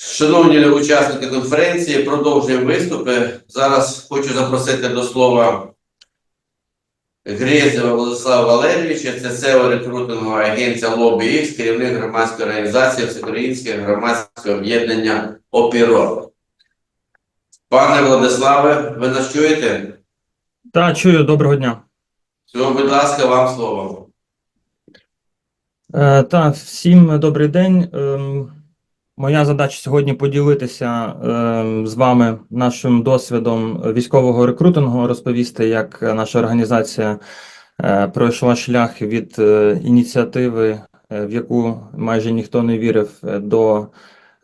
Шановні учасники конференції, продовжуємо виступи. Зараз хочу запросити до слова Грєзєва Владислава Валерійовича, це СЕО рекрутингова агенція Лобі Ікс, керівник громадської організації Всеукраїнське громадське об'єднання ОПІРО. Пане Владиславе, ви нас чуєте? Та чую, доброго дня. Всього, будь ласка, вам слово. Е, та всім добрий день. Ем, моя задача сьогодні поділитися ем, з вами нашим досвідом військового рекрутингу, розповісти, як наша організація е, пройшла шлях від е, ініціативи, е, в яку майже ніхто не вірив, е, до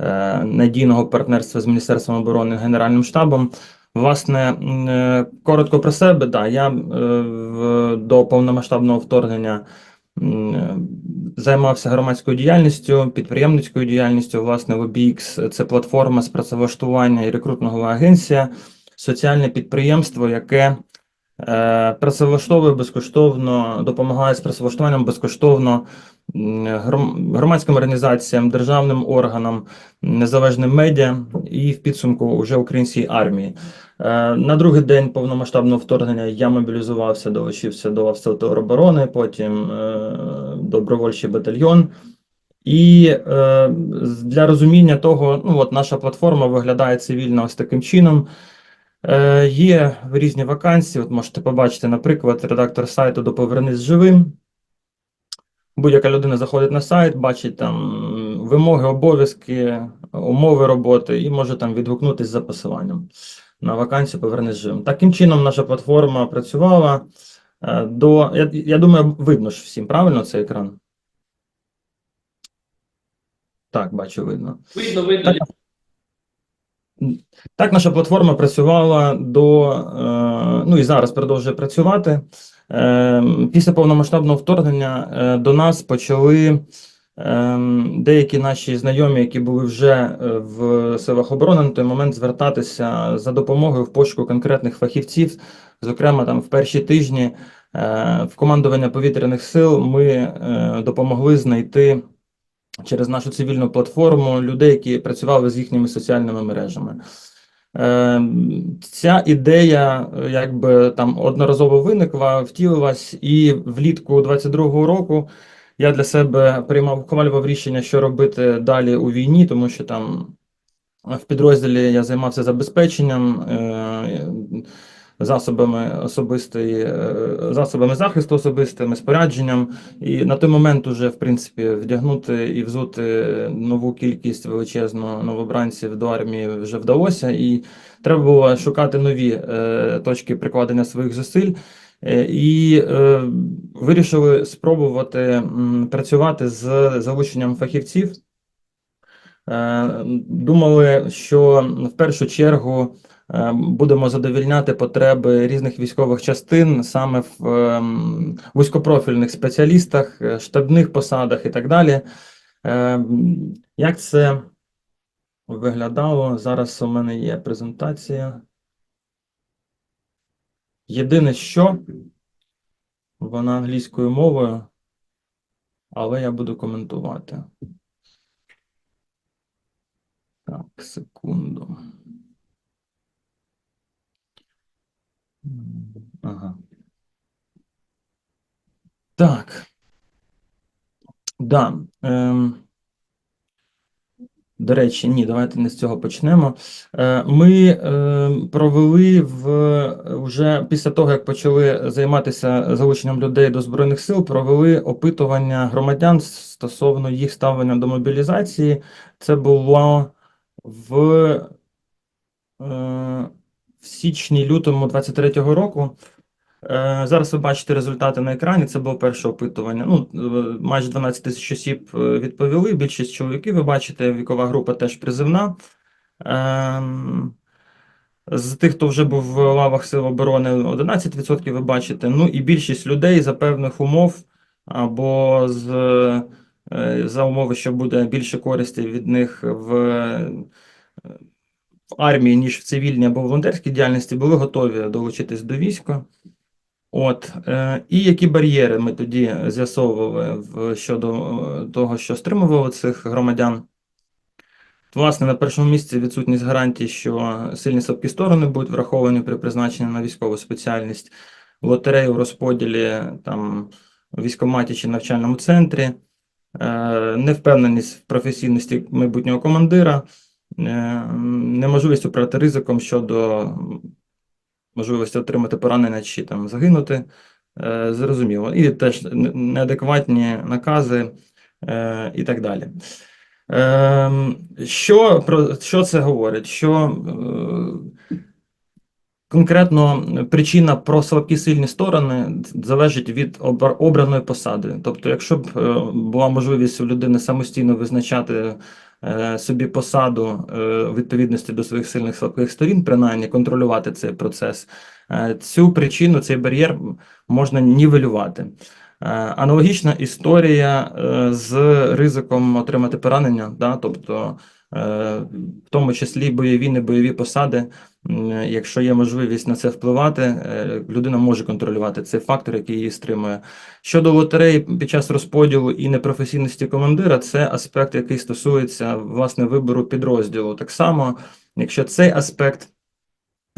е, надійного партнерства з Міністерством оборони Генеральним штабом. Власне, е, коротко про себе, да, я е, до повномасштабного вторгнення е, займався громадською діяльністю, підприємницькою діяльністю. Власне, LobbyX – це платформа з працевлаштування і рекрутингова агенція, соціальне підприємство, яке е, працевлаштовує безкоштовно, допомагає з працевлаштуванням безкоштовно громадським організаціям, державним органам, незалежним медіа і в підсумку вже українській армії. Е, На другий день повномасштабного вторгнення я мобілізувався, долучився до Сил потім е, добровольчий батальйон. І е, для розуміння того, ну от наша платформа виглядає цивільно ось таким чином. Е, є різні вакансії. От можете побачити, наприклад, редактор сайту до Повернись живим. Будь-яка людина заходить на сайт, бачить там вимоги, обов'язки, умови роботи і може там відгукнутися за посиланням на вакансію Повернись живим. Таким чином, наша платформа працювала е, до. Я, я думаю, видно ж всім, правильно цей екран? Так, бачу, видно. Видно, видно. Так. Так, наша платформа працювала до, е, ну і зараз продовжує працювати. Е, Після повномасштабного вторгнення до нас почали деякі наші знайомі, які були вже е, в силах оборони на той момент, звертатися за допомогою в пошуку конкретних фахівців. Зокрема, там в перші тижні е, в командування повітряних сил ми е, допомогли знайти через нашу цивільну платформу людей, які працювали з їхніми соціальними мережами. Е, Ця ідея якби там одноразово виникла, втілилась, і влітку 22-го року я для себе приймав ухвалював рішення, що робити далі у війні, тому що там в підрозділі я займався забезпеченням. е, Засобами особистої, е, засобами захисту особистими, спорядженням, і на той момент уже, в принципі, вдягнути і взути нову кількість величезну новобранців до армії вже вдалося, і треба було шукати нові е, точки прикладення своїх зусиль. Е, І е, вирішили спробувати працювати з залученням фахівців. Е, Думали, що в першу чергу е, будемо задовільняти потреби різних військових частин саме в ем, вузькопрофільних спеціалістах, е, штабних посадах і так далі. Е, Як це виглядало? Зараз у мене є презентація. Єдине, що вона англійською мовою, але я буду коментувати. Так, секунду. Ага. Так. Да. Ем, до речі, ні, давайте не з цього почнемо. Е, Ми е, провели в вже після того, як почали займатися залученням людей до Збройних сил, провели опитування громадян стосовно їх ставлення до мобілізації. Це було в, е, в січні-лютому 23-го року. Е, Зараз ви бачите результати на екрані. Це було перше опитування. Ну, е, майже 12 тисяч осіб е, відповіли. Більшість чоловіків, ви бачите, вікова група теж призивна. Ем, З тих, хто вже був в лавах Сил оборони, 11% ви бачите. Ну і більшість людей за певних умов або з, за умови, що буде більше користі від них в, в армії, ніж в цивільній або волонтерській діяльності, були готові долучитись до війська. От, е, і які бар'єри ми тоді з'ясовували щодо е, того, що стримувало цих громадян? Власне, на першому місці відсутність гарантій, що сильні слабкі сторони будуть враховані при призначенні на військову спеціальність, лотерею в розподілі там у військкоматі чи навчальному центрі, е, невпевненість в професійності майбутнього командира, неможливість управляти ризиком щодо можливості отримати поранення чи там загинути. Е, Зрозуміло. І теж неадекватні накази е, і так далі. Ем, Що, про, що це говорить? Що е, конкретно причина про слабкі сильні сторони залежить від обра- обраної посади. Тобто, якщо б була можливість у людини самостійно визначати собі посаду е, відповідності до своїх сильних слабких сторін, принаймні контролювати цей процес, е, цю причину, цей бар'єр можна нівелювати. Е, Аналогічна історія е, з ризиком отримати поранення, да? тобто е, в тому числі бойові, небойові посади, якщо є можливість на це впливати, е, людина може контролювати цей фактор, який її стримує. Щодо лотереї під час розподілу і непрофесійності командира, це аспект, який стосується власне вибору підрозділу. Так само, якщо цей аспект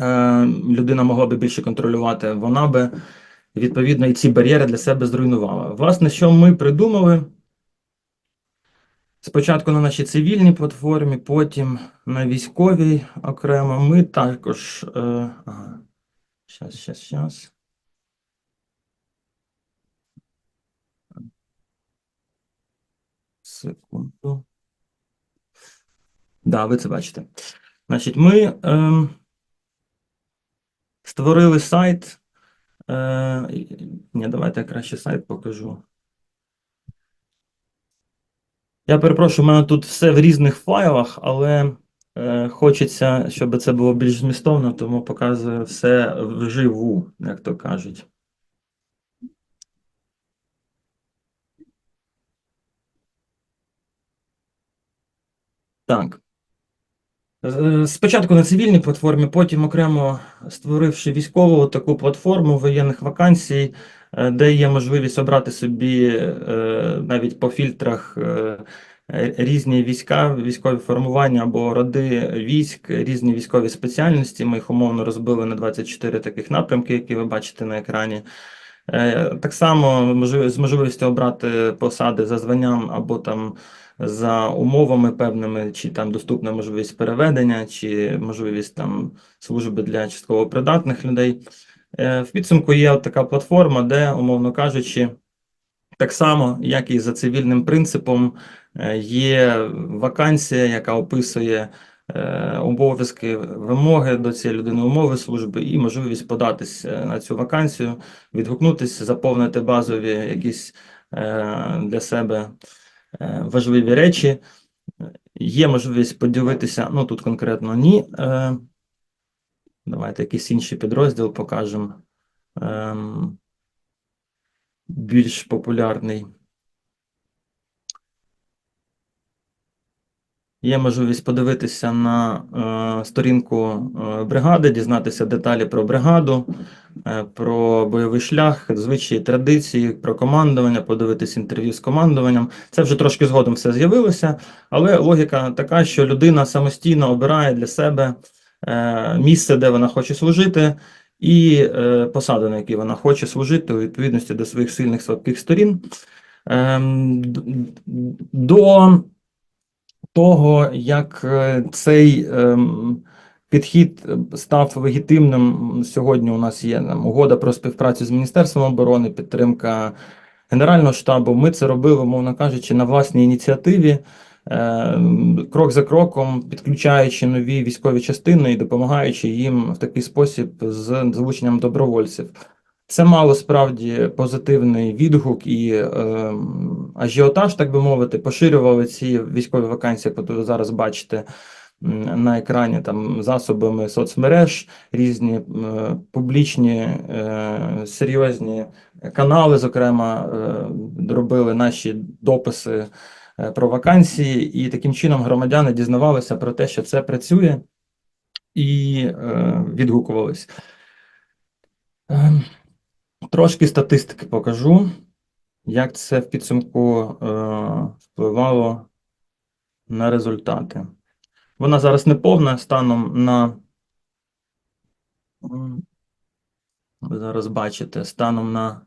е, людина могла би більше контролювати, вона би відповідно і ці бар'єри для себе зруйнувала. Власне, що ми придумали? Спочатку на нашій цивільній платформі, потім на військовій окремо. Ми також. Е, ага. Щас, щас, щас. Секунду. Да, ви це бачите. Значить, ми ем, створили сайт. Е, ні, давайте я краще сайт покажу. Я перепрошую, у мене тут все в різних файлах, але е, хочеться, щоб це було більш змістовно, тому показую все вживу, як то кажуть. Так. Спочатку на цивільній платформі, потім окремо створивши військову таку платформу воєнних вакансій, де є можливість обрати собі е, навіть по фільтрах е, е, різні війська, військові формування або роди військ, різні військові спеціальності. Ми їх умовно розбили на 24 таких напрямки, які ви бачите на екрані. Е, Так само з можливістю обрати посади за званням або там за умовами певними, чи там доступна можливість переведення, чи можливість там служби для частково придатних людей. Е, В підсумку є така платформа, де, умовно кажучи, так само, як і за цивільним принципом, е, є вакансія, яка описує е, обов'язки, вимоги до цієї людини, умови служби і можливість податись на цю вакансію, відгукнутися, заповнити базові якісь для себе важливі речі. Є можливість поділитися, ну тут конкретно ні. Давайте якийсь інший підрозділ покажемо. Ем, більш популярний. Є можливість подивитися на е, сторінку е, бригади, дізнатися деталі про бригаду, е, про бойовий шлях, звичаї, традиції, про командування, подивитися інтерв'ю з командуванням. Це вже трошки згодом все з'явилося, але логіка така, що людина самостійно обирає для себе місце, де вона хоче служити, і е, посаду, на якій вона хоче служити у відповідності до своїх сильних слабких сторін. Ем, До того, як е, цей ем, підхід е, став легітимним, сьогодні у нас є там, угода про співпрацю з Міністерством оборони, підтримка Генерального штабу. Ми це робили, мовно кажучи, на власній ініціативі, е, крок за кроком, підключаючи нові військові частини і допомагаючи їм в такий спосіб з залученням добровольців. Це мало справді позитивний відгук і е, ажіотаж, так би мовити, поширювали ці військові вакансії, які ви зараз бачите на екрані там засобами соцмереж, різні е, публічні е, серйозні канали, зокрема, е, робили наші дописи е, про вакансії, і таким чином громадяни дізнавалися про те, що це працює, і е, відгукувались. Ем, Трошки статистики покажу, як це в підсумку е, впливало на результати. Вона зараз не повна станом на. Ви зараз бачите, станом на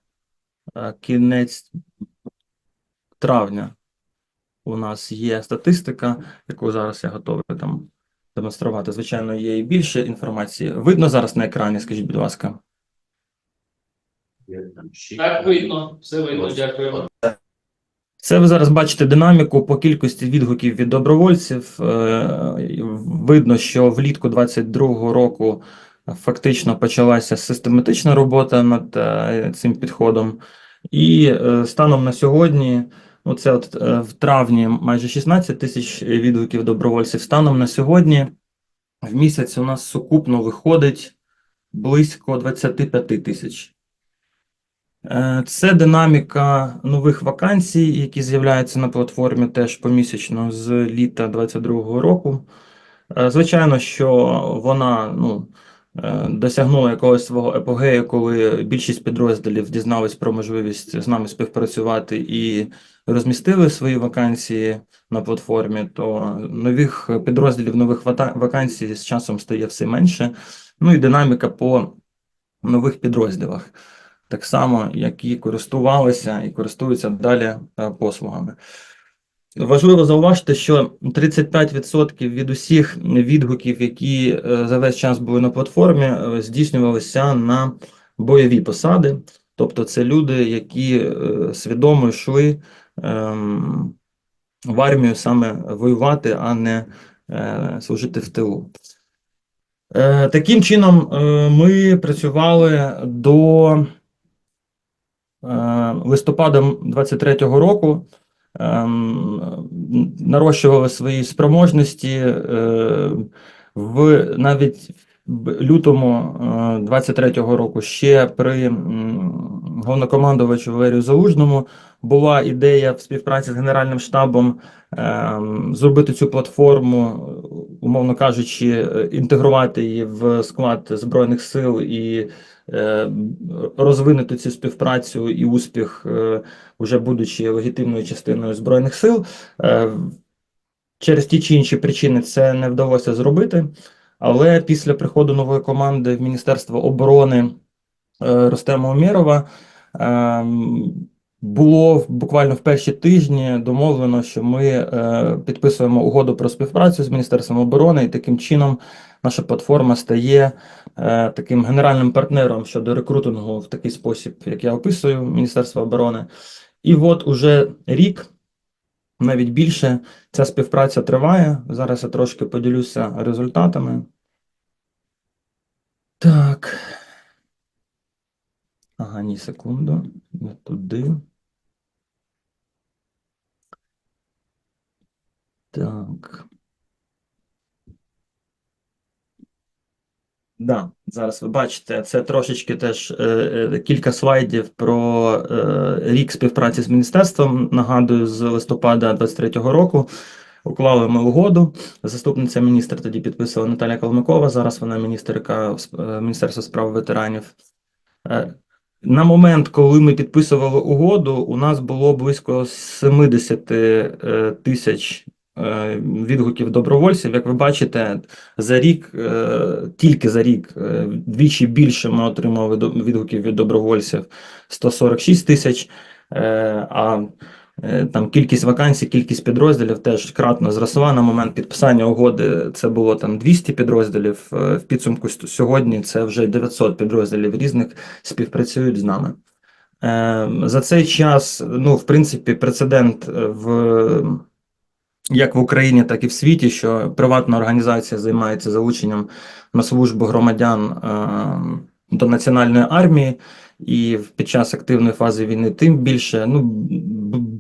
е, кінець травня у нас є статистика, яку зараз я готовий там демонструвати. Звичайно, є і більше інформації. Видно зараз на екрані, скажіть, будь ласка. Так, видно, все видно, дякую. Це ви зараз бачите динаміку по кількості відгуків від добровольців. Е, Видно, що влітку 22-го року фактично почалася систематична робота над е, цим підходом. І е, станом на сьогодні, ну це от е, в травні майже 16 тисяч відгуків добровольців. Станом на сьогодні в місяць у нас сукупно виходить близько 25 тисяч. Е, Це динаміка нових вакансій, які з'являються на платформі теж помісячно з літа 2022 року. Е, Звичайно, що вона ну, досягнула якогось свого епогею, коли більшість підрозділів дізнались про можливість з нами співпрацювати і розмістили свої вакансії на платформі, то нових підрозділів, нових вакансій з часом стає все менше. Ну і динаміка по нових підрозділах так само, які користувалися і користуються далі е, послугами. Важливо зауважити, що 35% від усіх відгуків, які е, за весь час були на платформі, е, здійснювалися на бойові посади. Тобто, це люди, які е, свідомо йшли ем, в армію саме воювати, а не служити в тилу. Таким чином, ми працювали до листопада 23-го року, нарощували свої спроможності е, в навіть лютому е, 23-го року ще при головнокомандувачу Валерію Залужному була ідея в співпраці з Генеральним штабом ем, зробити цю платформу, умовно кажучи, е, інтегрувати її в склад Збройних сил і е, розвинути цю співпрацю і успіх, е, уже будучи легітимною частиною Збройних сил. Е, Через ті чи інші причини це не вдалося зробити. Але після приходу нової команди в Міністерство оборони е, Ростема Умєрова ем, було буквально в перші тижні домовлено, що ми е, підписуємо угоду про співпрацю з Міністерством оборони, і таким чином наша платформа стає е, таким генеральним партнером щодо рекрутингу в такий спосіб, як я описую Міністерство оборони. І от уже рік, навіть більше, ця співпраця триває. Зараз я трошки поділюся результатами. Так. Ага, ні, секунду. Не туди. Так. Да, зараз ви бачите, це трошечки теж е, е, кілька слайдів про е, рік співпраці з міністерством. Нагадую, з листопада 23-го року уклали ми угоду. Заступниця міністра тоді підписувала Наталя Калмикова. Зараз вона міністерка е, Міністерства справ ветеранів. Е, На момент, коли ми підписували угоду, у нас було близько 70 е, тисяч відгуків добровольців. Як ви бачите, за рік, е, тільки за рік, е, вдвічі більше ми отримали відгуків від добровольців 146 тисяч. е, А е, там кількість вакансій, кількість підрозділів теж кратно зросла. На момент підписання угоди це було там 200 підрозділів. е, В підсумку сьогодні це вже 900 підрозділів різних співпрацюють з нами. Е, За цей час, ну, в принципі, прецедент е, в як в Україні, так і в світі, що приватна організація займається залученням на службу громадян е, до національної армії, і під час активної фази війни тим більше, ну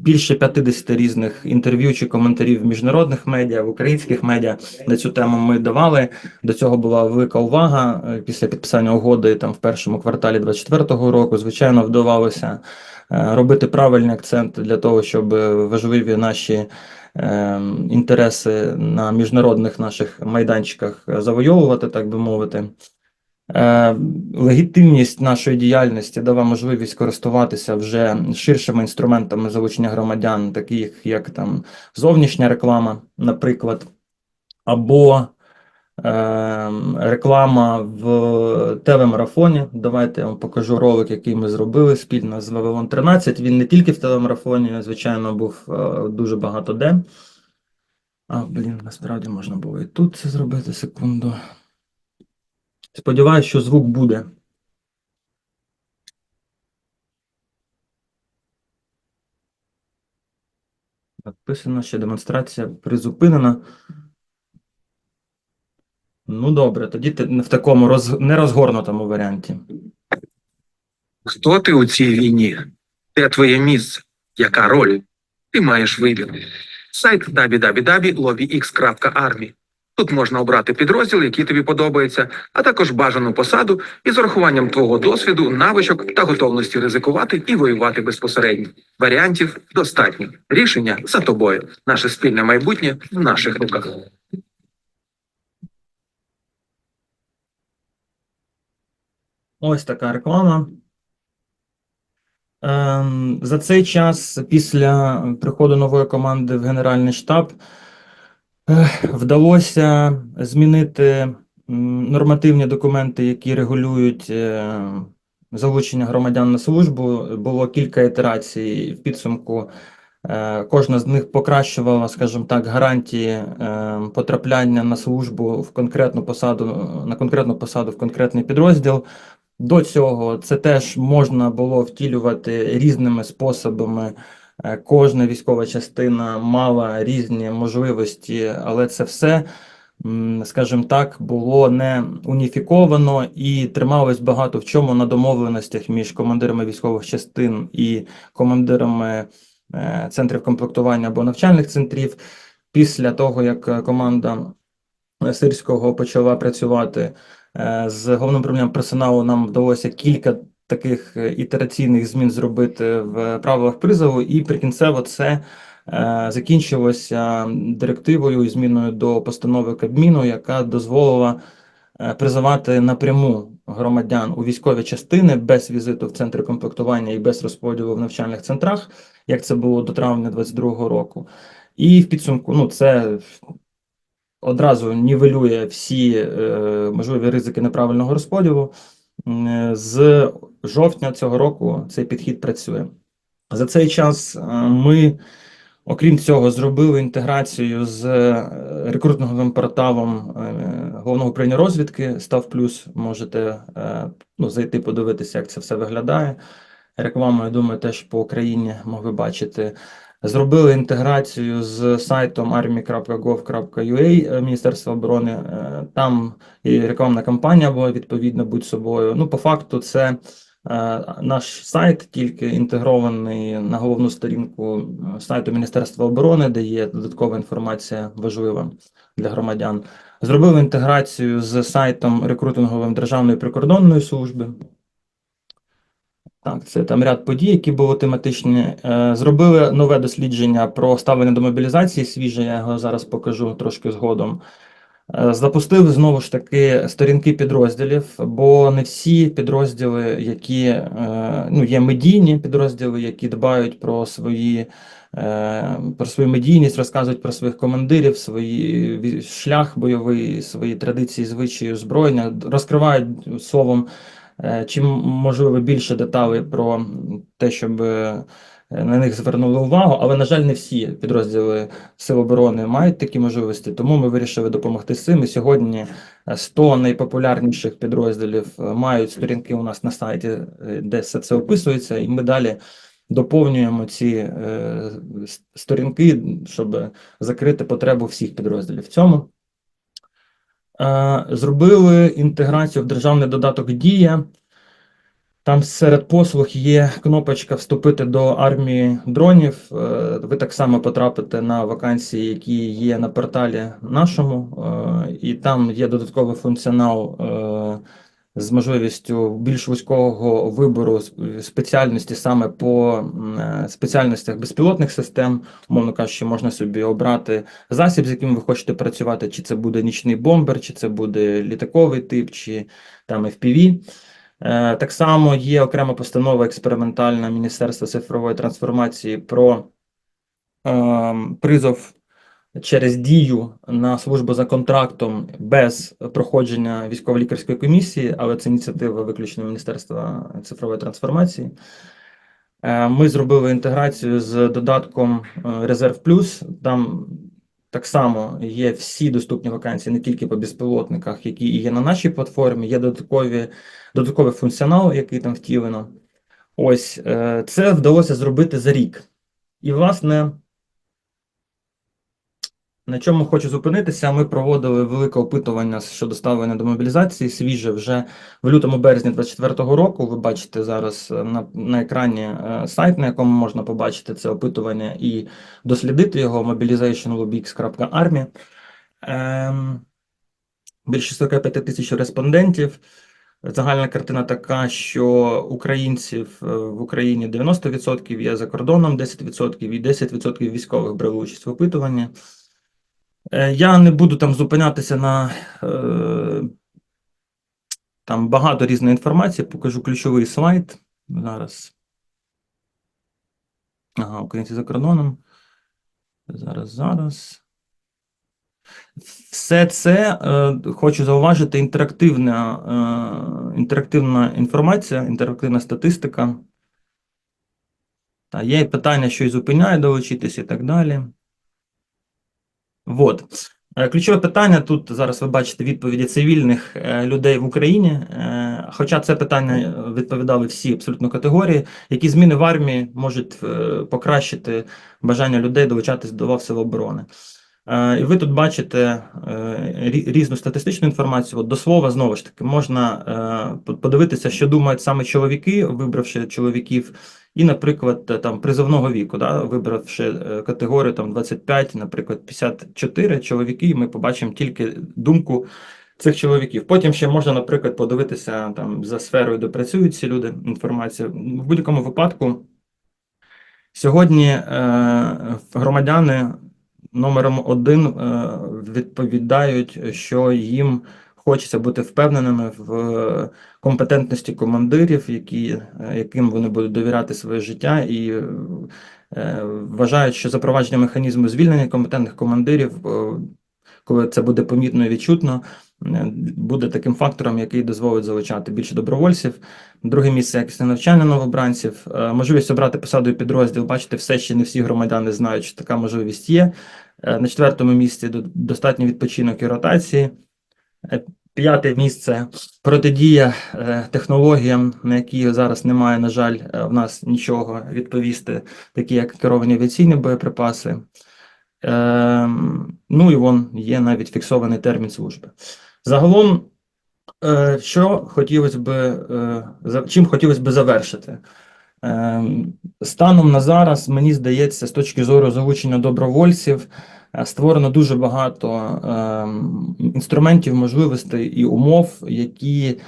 більше 50 різних інтерв'ю чи коментарів в міжнародних медіа, в українських медіа на цю тему ми давали. До цього була велика увага е, після підписання угоди там в першому кварталі 24-го року. Звичайно, вдавалося е, робити правильні акценти для того, щоб важливі наші інтереси на міжнародних наших майданчиках е, завойовувати, так би мовити. Е, Легітимність нашої діяльності дала можливість користуватися вже ширшими інструментами залучення громадян, таких як там зовнішня реклама, наприклад, або реклама в телемарафоні. Давайте я вам покажу ролик, який ми зробили спільно з Вавилон 13. Він не тільки в телемарафоні, звичайно, був е, дуже багато де. А, блін, насправді можна було і тут це зробити секунду. Сподіваюсь, що звук буде. Написано, що демонстрація призупинена. Ну, добре, тоді ти в такому роз... нерозгорнутому варіанті. Хто ти у цій війні? Де твоє місце? Яка роль? Ти маєш вибір. Сайт www.lobbyx.army. Тут можна обрати підрозділ, який тобі подобається, а також бажану посаду із урахуванням твого досвіду, навичок та готовності ризикувати і воювати безпосередньо. Варіантів достатньо. Рішення за тобою. Наше спільне майбутнє в наших руках. Ось така реклама. Ем, за цей час, після приходу нової команди в Генеральний штаб, вдалося змінити нормативні документи, які регулюють е, залучення громадян на службу. Було кілька ітерацій в підсумку. Е, Кожна з них покращувала, скажімо так, гарантії е, потрапляння на службу в конкретну посаду, на конкретну посаду в конкретний підрозділ. До цього це теж можна було втілювати різними способами. Е, Кожна військова частина мала різні можливості, але це все, скажімо так, було не уніфіковано і трималось багато в чому на домовленостях між командирами військових частин і командирами е, центрів комплектування або навчальних центрів. Після того, як е, команда Сирського почала працювати з головним управлінням персоналу, нам вдалося кілька таких е, ітераційних змін зробити в правилах призову, і прикінцево це е, закінчилося директивою і зміною до постанови Кабміну, яка дозволила е, призивати напряму громадян у військові частини без візиту в центри комплектування і без розподілу в навчальних центрах, як це було до травня 2022 року. І в підсумку, ну це одразу нівелює всі е, можливі ризики неправильного розподілу. Е, З жовтня цього року цей підхід працює. За цей час е, ми, окрім цього, зробили інтеграцію з рекрутинговим порталом головного управління розвідки Став Плюс. Можете ну, зайти подивитися, як це все виглядає. Рекламу, я думаю, теж по Україні могли бачити. Зробили інтеграцію з сайтом army.gov.ua е, Міністерства оборони. Е, Там і рекламна кампанія була відповідно будь собою. Ну, по факту, це е, наш сайт, тільки інтегрований на головну сторінку сайту Міністерства оборони, де є додаткова інформація важлива для громадян. Зробили інтеграцію з сайтом рекрутинговим Державної прикордонної служби. Так, це там ряд подій, які були тематичні. Е, Зробили нове дослідження про ставлення до мобілізації. Свіже, я його зараз покажу трошки згодом. Е, Запустив знову ж таки сторінки підрозділів, бо не всі підрозділи, які е, ну, є медійні підрозділи, які дбають про свої. Про свою медійність розказують про своїх командирів, свої шлях бойовий, свої традиції, звичаї, озброєння, розкривають словом е, чим можливо більше деталей про те, щоб е, на них звернули увагу, але, на жаль, не всі підрозділи Сил оборони мають такі можливості, тому ми вирішили допомогти з цим. І сьогодні е, 100 найпопулярніших підрозділів е, мають сторінки у нас на сайті, е, де все це описується, і ми далі доповнюємо ці е, сторінки, щоб закрити потребу всіх підрозділів в цьому. Е, Зробили інтеграцію в державний додаток Дія. Там серед послуг є кнопочка Вступити до армії дронів. Е, Ви так само потрапите на вакансії, які є на порталі нашому, е, і там є додатковий функціонал з можливістю більш вузького вибору спеціальності саме по е, спеціальностях безпілотних систем. Умовно кажучи, можна собі обрати засіб, з яким ви хочете працювати, чи це буде нічний бомбер, чи це буде літаковий тип, чи там FPV. Е, Так само є окрема постанова експериментальна Міністерства цифрової трансформації про ем, призов через дію на службу за контрактом без проходження військово-лікарської комісії, але це ініціатива виключно Міністерства цифрової трансформації. Е, Ми зробили інтеграцію з додатком е, Резерв Плюс. Там так само є всі доступні вакансії, не тільки по безпілотниках, які і є на нашій платформі, є додаткові, додатковий функціонал, який там втілено. Ось е, це вдалося зробити за рік. І, власне, на чому хочу зупинитися, ми проводили велике опитування щодо ставлення до мобілізації, свіже вже в лютому березні 2024 року. Ви бачите зараз е, на, на екрані е, сайт, на якому можна побачити це опитування і дослідити його mobilizationlobx.army. Ем, більше 45 тисяч респондентів. Загальна картина така, що українців е, в Україні 90% є за кордоном 10% і 10% військових брали участь в опитуванні. Е, Я не буду там зупинятися на е, там багато різної інформації, покажу ключовий слайд зараз. Ага, українці за кордоном. Зараз, зараз. Все це е, хочу зауважити інтерактивна, е, інтерактивна інформація, інтерактивна статистика. Та, є питання, що і зупиняє долучитись і так далі. Вот. Е, Ключове питання тут зараз ви бачите відповіді цивільних е, людей в Україні. Е, Хоча це питання відповідали всі абсолютно категорії, які зміни в армії можуть покращити бажання людей долучатись до сил оборони. Е, І ви тут бачите е, різну статистичну інформацію. От до слова, знову ж таки, можна е, подивитися, що думають саме чоловіки, вибравши чоловіків, і, наприклад, там призовного віку, да, вибравши категорію там 25, наприклад, 54 чоловіки, ми побачимо тільки думку цих чоловіків. Потім ще можна, наприклад, подивитися там за сферою, де працюють ці люди, інформація. В будь-якому випадку. Сьогодні е, громадяни номером один е, відповідають, що їм хочеться бути впевненими в компетентності командирів, які, е, яким вони будуть довіряти своє життя, і е, вважають, що запровадження механізму звільнення компетентних командирів, е, коли це буде помітно і відчутно, е, буде таким фактором, який дозволить залучати більше добровольців. Друге місце якісне навчання новобранців, Е, можливість обрати посаду і підрозділ. Бачите, все ще не всі громадяни знають, що така можливість є. Е, На четвертому місці до- достатній відпочинок і ротації. Е, П'яте місце протидія е, технологіям, на які зараз немає, на жаль, е, в нас нічого відповісти, такі як керовані авіаційні боєприпаси. Ем, Ну і вон є навіть фіксований термін служби. Загалом, е, що хотілося би, е, чим хотілося би завершити? Ем, Станом на зараз, мені здається, з точки зору залучення добровольців, е, створено дуже багато інструментів, можливостей і умов, які,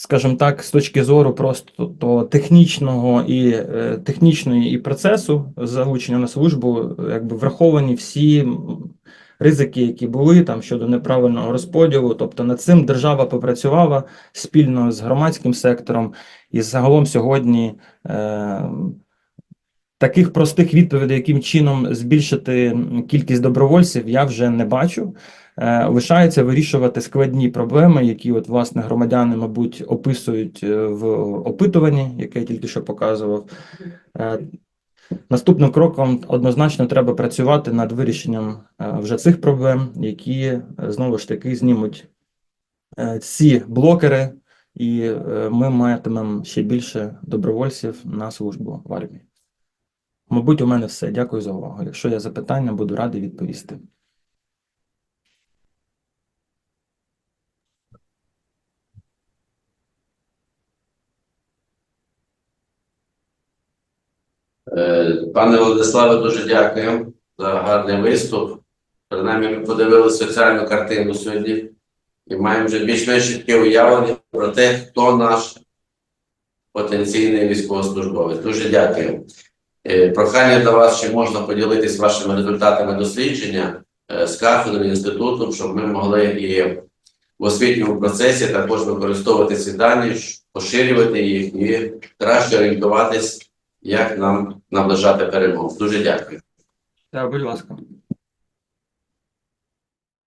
скажімо так, з точки зору просто то технічного і е, технічної і процесу залучення на службу, якби враховані всі ризики, які були там щодо неправильного розподілу. Тобто над цим держава попрацювала спільно з громадським сектором, і загалом сьогодні. Е, Таких простих відповідей, яким чином збільшити кількість добровольців, я вже не бачу. Е, Лишається вирішувати складні проблеми, які от власне громадяни, мабуть, описують е, в опитуванні, яке я тільки що показував. Е, Наступним кроком однозначно треба працювати над вирішенням е, вже цих проблем, які е, знову ж таки знімуть е, ці блокери, і ми матимемо ще більше добровольців на службу в армії. Мабуть, у мене все. Дякую за увагу. Якщо є запитання, буду радий відповісти. Пане Владиславе, дуже дякую за гарний виступ. Принаймні, ми подивилися соціальну картину сьогодні і маємо вже більш-менш чітке уявлення про те, хто наш потенційний військовослужбовець. Дуже дякую. Е, Прохання до вас, чи можна поділитись вашими результатами дослідження е, з кафедрою інститутом, щоб ми могли і в освітньому процесі також використовувати ці дані, поширювати їх і краще орієнтуватись як нам наближати перемогу. Дуже дякую. Так, будь ласка.